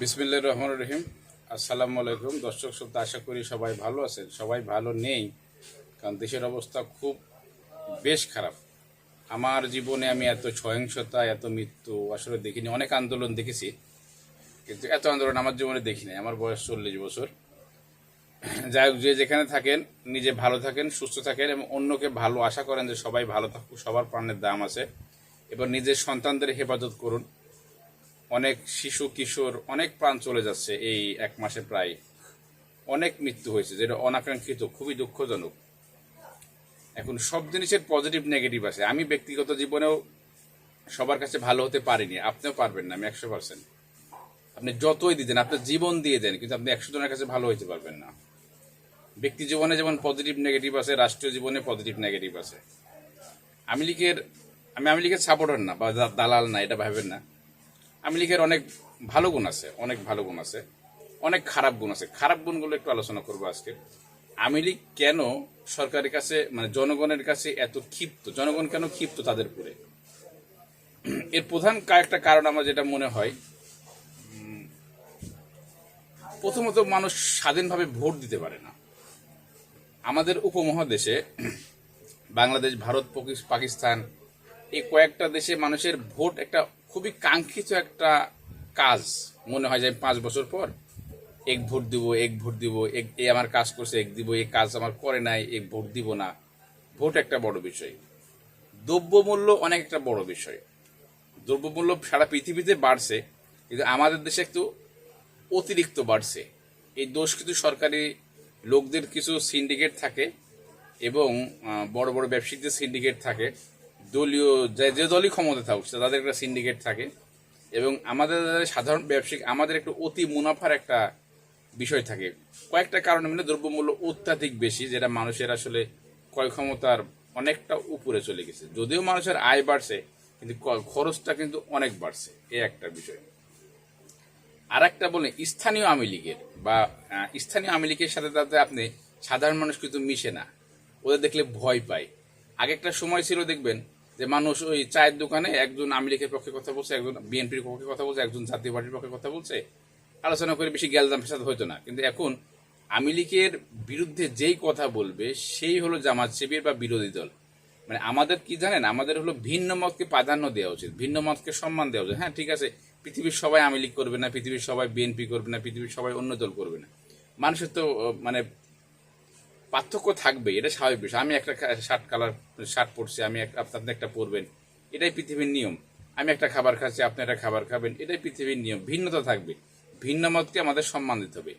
বিসমিল্লা রহমান রহিম। আসসালামু আলাইকুম। দর্শক শ্রোতা, আশা করি সবাই ভালো আছেন। সবাই ভালো নেই, কারণ দেশের অবস্থা খুব বেশ খারাপ। আমার জীবনে আমি এত সহিংসতা, এত মৃত্যু আসলে দেখিনি। অনেক আন্দোলন দেখেছি, কিন্তু এত আন্দোলন আমার জীবনে দেখিনি। আমার বয়স চল্লিশ বছর। যাই হোক, যে যেখানে থাকেন, নিজে ভালো থাকেন, সুস্থ থাকেন এবং অন্যকে ভালো আশা করেন যে সবাই ভালো থাকুক, সবার প্রাণের দাম আছে। এবার নিজের সন্তানদের হেফাজত করুন। অনেক শিশু, কিশোর, অনেক প্রাণ চলে যাচ্ছে এই এক মাসে প্রায়। অনেক মৃত্যু হয়েছে, যেটা অনাকাঙ্ক্ষিত, খুবই দুঃখজনক। এখন সব জিনিসের পজিটিভ নেগেটিভ আছে। আমি ব্যক্তিগত জীবনেও সবার কাছে ভালো হতে পারিনি, আপনিও পারবেন না, আমি একশো পার্সেন্ট আপনি যতই দিতেন আপনার জীবন দিয়ে দেন, কিন্তু আপনি একশো জনের কাছে ভালো হইতে পারবেন না। ব্যক্তি জীবনে যেমন পজিটিভ নেগেটিভ আছে, রাষ্ট্রীয় জীবনে পজিটিভ নেগেটিভ আছে। আমি লীগের আমি আমি লীগের সাপোর্টার না, বা দালাল না, এটা ভাবেন না। আমি লীগের অনেক ভালো গুণ আছে, অনেক ভালো গুণ আছে, অনেক খারাপ গুণ আছে। খারাপ গুণগুলো একটু আলোচনা করব আজকে। আমি লীগ কেন সরকারের কাছে মানে জনগণের কাছে এত ক্ষিপ্ত? জনগণ কেন ক্ষিপ্ত তাদের উপরে? এর প্রধান কয়েকটা কারণ আমার যেটা মনে হয় প্রথমত মানুষ স্বাধীনভাবে ভোট দিতে পারে না। আমাদের উপমহাদেশে, বাংলাদেশ, ভারত পাকিস্তান, এই কয়েকটা দেশে মানুষের ভোট একটা খুবই কাঙ্ক্ষিত একটা কাজ মনে হয় যে আমি পাঁচ বছর পর এক ভোট দিব, এক ভোট দিব, এক এ আমার কাজ করছে, এক দিব এই কাজ আমার করে নাই, এক ভোট দিব না। ভোট একটা বড় বিষয়। দ্রব্যমূল্য অনেক একটা বড় বিষয়। দ্রব্যমূল্য সারা পৃথিবীতে বাড়ছে, কিন্তু আমাদের দেশে একটু অতিরিক্ত বাড়ছে। এই দোষ কিন্তু সরকারি লোকদের কিছু সিন্ডিকেট থাকে এবং বড় বড় ব্যবসায়িকদের সিন্ডিকেট থাকে। দলীয় যে দলই ক্ষমতা থাকুক সে তাদের একটা সিন্ডিকেট থাকে। এবং আমাদের সাধারণ ব্যবসায়িক, আমাদের একটু অতি মুনাফার একটা বিষয় থাকে। কয়েকটা কারণে মানে দ্রব্যমূল্য অত্যাধিক বেশি, যেটা মানুষের আসলে ক্রয় ক্ষমতার অনেকটা উপরে চলে গেছে। যদিও মানুষের আয় বাড়ছে, কিন্তু খরচটা কিন্তু অনেক বাড়ছে। এই একটা বিষয়। আর একটা বলেন স্থানীয় আওয়ামী লীগের বা স্থানীয় আওয়ামী লীগের সাথে তাতে আপনি সাধারণ মানুষ কিন্তু মিশে না। ওদের দেখলে ভয় পায়। আগে একটা সময় ছিল, দেখবেন যে মানুষ ওই চায়ের দোকানে একজন আওয়ামী লীগের পক্ষে কথা বলছে, একজন বিএনপির পক্ষে কথা বলছে, একজন জাতীয় পার্টির পক্ষে কথা বলছে, আলোচনা করে বেশি গ্যালদাম ফেসাদ হইতো না। কিন্তু এখন আওয়ামী লীগের বিরুদ্ধে যেই কথা বলবে, সেই হলো জামাত শিবির বা বিরোধী দল। মানে আমাদের কি জানেন, আমাদের হলো ভিন্ন মতকে প্রাধান্য দেওয়া উচিত, ভিন্ন মতকে সম্মান দেওয়া উচিত। হ্যাঁ ঠিক আছে, পৃথিবীর সবাই আওয়ামী লীগ করবে না, পৃথিবীর সবাই বিএনপি করবে না, পৃথিবীর সবাই অন্য দল করবে না। মানুষের তো মানে পার্থক্য থাকবে, এটা স্বাভাবিক বিষয়। আমি একটা শার্ট কালার শার্ট পরছি, আমি এক- আপনি একটা পরবেন। এটাই পৃথিবীর নিয়ম। আমি একটা খাবার খাচ্ছি, আপনি একটা খাবার খাবেন, এটাই পৃথিবীর নিয়ম। ভিন্নতা থাকবে। ভিন্ন মতকে আমাদের সম্মান দিতে হবে।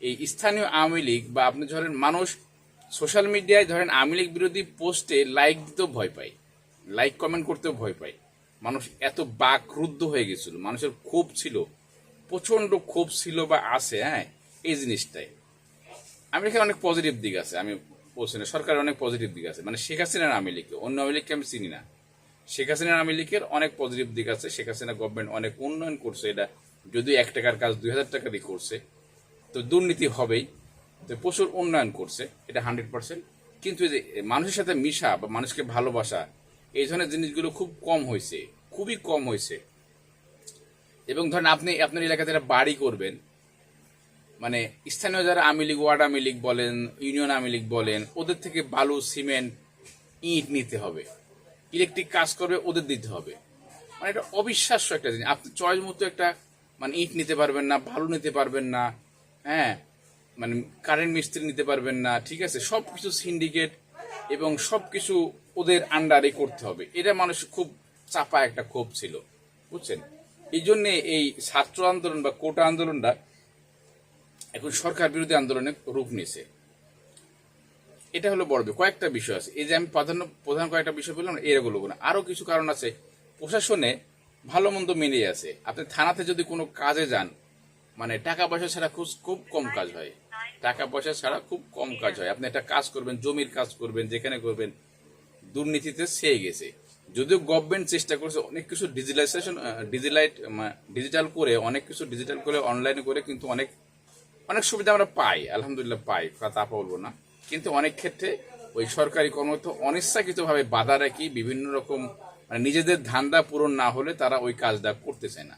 এই স্থানীয় আওয়ামী লীগ বা আপনি ধরেন মানুষ সোশ্যাল মিডিয়ায় ধরেন আওয়ামী লীগ বিরোধী পোস্টে লাইক দিতেও ভয় পায়। লাইক কমেন্ট করতেও ভয় পায়। মানুষ এত বাকরুদ্ধ হয়ে গেছিল। মানুষের ক্ষোভ ছিল। প্রচণ্ড ক্ষোভ ছিল বা আছে হ্যাঁ এই জিনিসটাই। আমি এখানে অনেক পজিটিভ দিক আছে, আমি বলছি না, সরকারের অনেক পজিটিভ দিক আছে। মানে শেখ হাসিনার আওয়ামী লীগ, অন্য আওয়ামী লীগকে আমি চিনি না। শেখ হাসিনার আওয়ামী লীগের অনেক পজিটিভ দিক আছে, শেখ হাসিনা গভর্নমেন্ট অনেক উন্নয়ন করছে, এটা যদিও এক টাকার কাজ দুই হাজার টাকা দিয়ে করছে, তো দুর্নীতি হবেই, তো প্রচুর উন্নয়ন করছে, এটা হান্ড্রেড পার্সেন্ট কিন্তু যে মানুষের সাথে মিশা বা মানুষকে ভালোবাসা, এই ধরনের জিনিসগুলো খুব কম হয়েছে, খুবই কম হয়েছে। এবং ধরেন আপনি, আপনার এলাকাতে একটা বাড়ি করবেন মানে স্থানীয় যারা আওয়ামী লীগ, ওয়ার্ড আওয়ামী লীগ বলেন, ইউনিয়ন আওয়ামী লীগ বলেন, ওদের থেকে বালু, সিমেন্ট, ইট নিতে হবে। ইলেকট্রিক কাজ করবে, ওদের দিতে হবে। মানে এটা অবিশ্বাস্য একটা জিনিস। আপনি চয়েস মতো একটা মানে ইট নিতে পারবেন না, বালু নিতে পারবেন না হ্যাঁ? মানে কারেন্ট মিস্ত্রি নিতে পারবেন না, ঠিক আছে? সব কিছু সিন্ডিকেট এবং সব কিছু ওদের আন্ডারে করতে হবে। এটা মানুষ খুব চাপা একটা ক্ষোভ ছিল, বুঝছেন? এই জন্যে এই ছাত্র আন্দোলন বা কোটা আন্দোলনটা এখন সরকার বিরোধী আন্দোলনে রূপ নিয়েছে। এটা হলো বড় কয়েকটা বিষয় আছে। এই যে আমি প্রাধান্য, প্রধান কয়েকটা বিষয় বললাম এগুলো না। আরও কিছু কারণ আছে। প্রশাসনে ভালো মন্দ মিলিয়ে আছে। আপনি থানাতে যদি কোনো কাজে যান মানে টাকা পয়সা ছাড়া খুব খুব কম কাজ হয়। টাকা পয়সা ছাড়া খুব কম কাজ হয়। আপনি একটা কাজ করবেন, জমির কাজ করবেন, যেখানে করবেন, দুর্নীতিতে সেয়ে গেছে। যদিও গভর্নমেন্ট চেষ্টা করছে অনেক কিছু ডিজিটালাইজেশন ডিজিটালাইট ডিজিটাল করে, অনেক কিছু ডিজিটাল করে অনলাইনে করে, কিন্তু অনেক অনেক সুবিধা আমরা পাই, আলহামদুলিল্লাহ পাই তা বলব না। কিন্তু অনেক ক্ষেত্রে ওই সরকারি কর্মরত অনিচ্ছাকৃতভাবে বাধা রাখি বিভিন্ন রকম মানে নিজেদের ধান্দা পূরণ না হলে তারা ওই কাজটা করতে চায় না।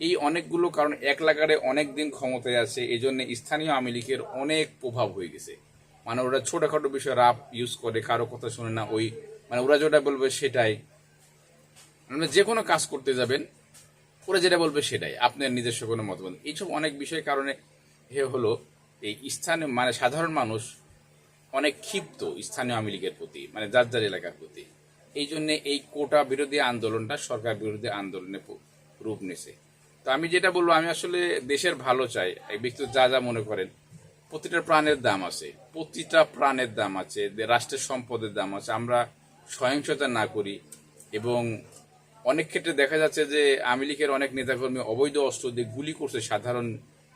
এই অনেকগুলো কারণ, এক লাগারে অনেক দিন ক্ষমতায় আছে এই জন্য স্থানীয় আওয়ামী লীগের অনেক প্রভাব হয়ে গেছে। মানে ওরা ছোটখাটো বিষয়ে রাপ ইউজ করে, কারও কথা শুনে না, ওই মানে ওরা যেটা বলবে সেটাই। মানে যে কোনো কাজ করতে যাবেন, ওরা যেটা বলবে সেটাই, আপনার নিজস্ব কোনো মতামত। এইসব অনেক বিষয়ের কারণে হলো, এই স্থানীয় মানে সাধারণ মানুষ অনেক ক্ষিপ্ত স্থানীয় আওয়ামী লীগের প্রতি মানে যার যার এলাকার প্রতি। এই জন্য এই কোটা বিরোধী আন্দোলনটা সরকার বিরোধী আন্দোলনে রূপ নিছে তো আমি যেটা বলব, আমি আসলে দেশের ভালো চাই। ব্যক্তি যা যা মনে করেন, প্রতিটা প্রাণের দাম আছে, প্রতিটা প্রাণের দাম আছে রাষ্ট্রের সম্পদের দাম আছে। আমরা সহিংসতা না করি এবং অনেক ক্ষেত্রে দেখা যাচ্ছে যে আওয়ামী লীগের অনেক নেতাকর্মী অবৈধ অস্ত্র দিয়ে গুলি করছে সাধারণ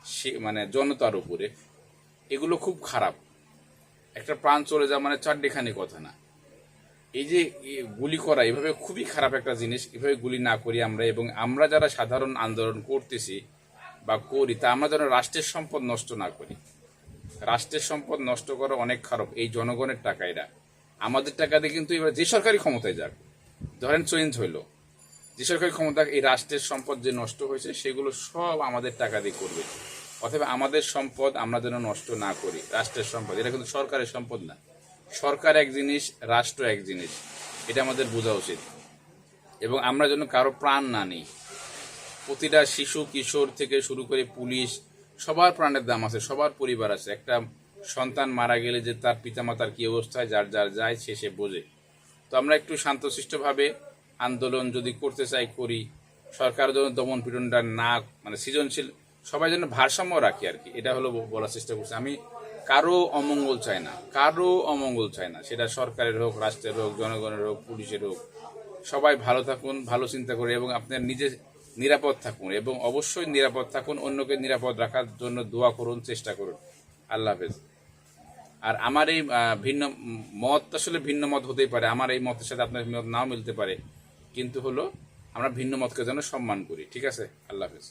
সে- মানে জনতার উপরে, এগুলো খুব খারাপ। একটা প্রাণ চলে যাওয়া মানে চারটিখানি কথা না। এই যে গুলি করা, এভাবে খুবই খারাপ একটা জিনিস, এভাবে গুলি না করি আমরা এবং আমরা যারা সাধারণ আন্দোলন করতেছি বা করি, তা আমরা যেন রাষ্ট্রের সম্পদ নষ্ট না করি। রাষ্ট্রের সম্পদ নষ্ট করা অনেক খারাপ, এই জনগণের টাকা এরা। আমাদের টাকা দিয়ে কিন্তু এবার যে সরকারি ক্ষমতায় যাক। ধরেন চেঞ্জ হইল। যে সরকারি ক্ষমতা এই রাষ্ট্রের সম্পদ যে নষ্ট হয়েছে, সেগুলো সব আমাদের টাকা দিয়ে করবে। অথবা আমাদের সম্পদ আমরা যেন নষ্ট না করি, রাষ্ট্রের সম্পদ। এটা কিন্তু সরকারের সম্পদ না। সরকার এক জিনিস, রাষ্ট্র এক জিনিস। এটা আমাদের বোঝা উচিত। এবং আমরা যেন কারও প্রাণ না নিই। প্রতিটা শিশু, কিশোর থেকে শুরু করে পুলিশ, সবার প্রাণের দাম আছে, সবার পরিবার আছে। একটা সন্তান মারা গেলে যে তার পিতামাতার কি অবস্থায় যার যার যায়, সে সে বোঝে। তো আমরা একটু শান্তশিষ্টভাবে আন্দোলন যদি করতে চাই, করি। সরকার যেন দমন পীড়নটা না মানে সৃজনশীল, সবাই যেন ভারসাম্য রাখি আর কি। এটা হলো বলার চেষ্টা করছি। আমি কারও অমঙ্গল চাই না। কারও অমঙ্গল চাই না। সেটা সরকারের হোক, রাষ্ট্রের হোক, জনগণের হোক, পুলিশের হোক। সবাই ভালো থাকুন, ভালো চিন্তা করে এবং আপনার নিজে নিরাপদ থাকুন এবং অবশ্যই নিরাপদ থাকুন, অন্যকে নিরাপদ রাখার জন্য দোয়া করুন, চেষ্টা করুন। আল্লাহ হাফেজ। আর আমার এই ভিন্ন মত আসলে ভিন্ন মত হতেই পারে। আমার এই মতের সাথে আপনার মত নাও মিলতে পারে। কিন্তু হলো আমরা ভিন্ন মতকে যেন সম্মান করি। ঠিক আছে? আল্লাহ হাফেজ।